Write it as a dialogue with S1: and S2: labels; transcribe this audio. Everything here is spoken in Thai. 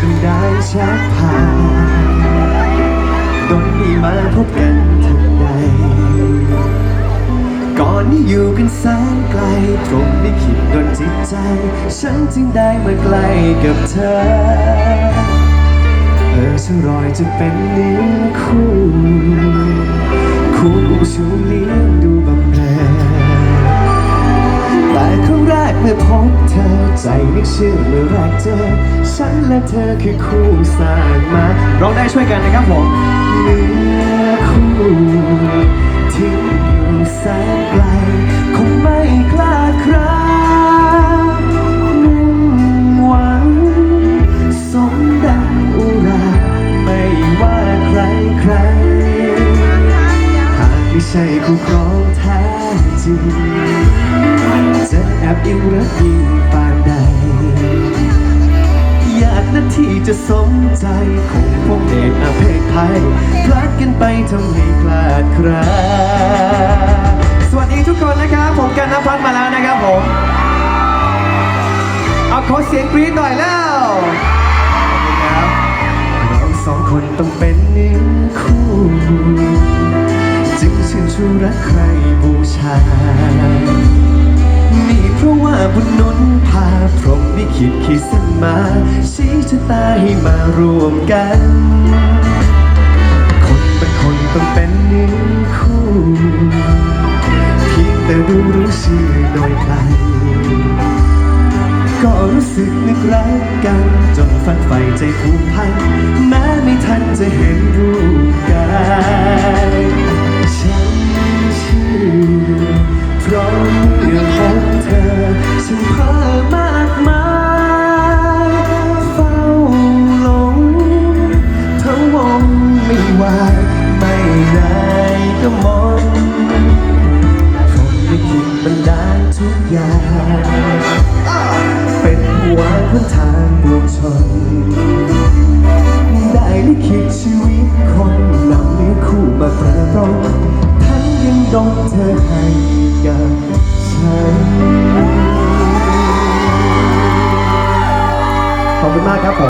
S1: บันดาลชักพาดนให้มาพบกันทันใด ก่อนนี้อยู่กันแสนไกลตรงไม่คิดโดนจิตใจ ฉันจึงได้มาใกล้กับเธอ เออฉันรอยจะเป็นเนื้อคู่คู่ชูเลี้ยงดูบำเรอแต่ครั้งแรกเมื่อพบเธอใจนึกเชื่อเมื่อแรกเจอ นและเธอคือคู่สร้างมาร้องได้ช่วยกันนะครับผมเนื้อคู่ที่อยู่แสนไกลคงไม่คลาดครามุ่งหวังสมดังอุราไม่ว่าใครใครหากไม่ใช่คู่ครองแท้จริงจะแอบอิงรักยิ่ง ที่จะสมใจคงพวงเดชอาเพศภัยพลัดกันไปทำให้คลาดคราสวัสดีทุกคนนะครับ ผมกันนภัทรมาแล้วนะครับผม เอาขอเสียงกรี๊ดหน่อยแล้วเราสองคนต้องเป็นเนื้อคู่จึงชื่นชูรักใครบูชานี่เพราะว่าบุญนุนพา คิดคิดเส้นมาชี้ชะตาให้มารวมกัน คนเป็นคนต้องเป็นหนึ่งคู่เพียงแต่รู้รู้ชื่อโดยใครก็รู้สึกนึกรักกัน จนฝันใฝ่ใจผูกพันแม้ หนทางปวงชน ได้ลิขิตชีวิตคนนำเนื้อคู่มาประรมทั้งยังดองเธอให้กับฉัน ขอบคุณมากครับผม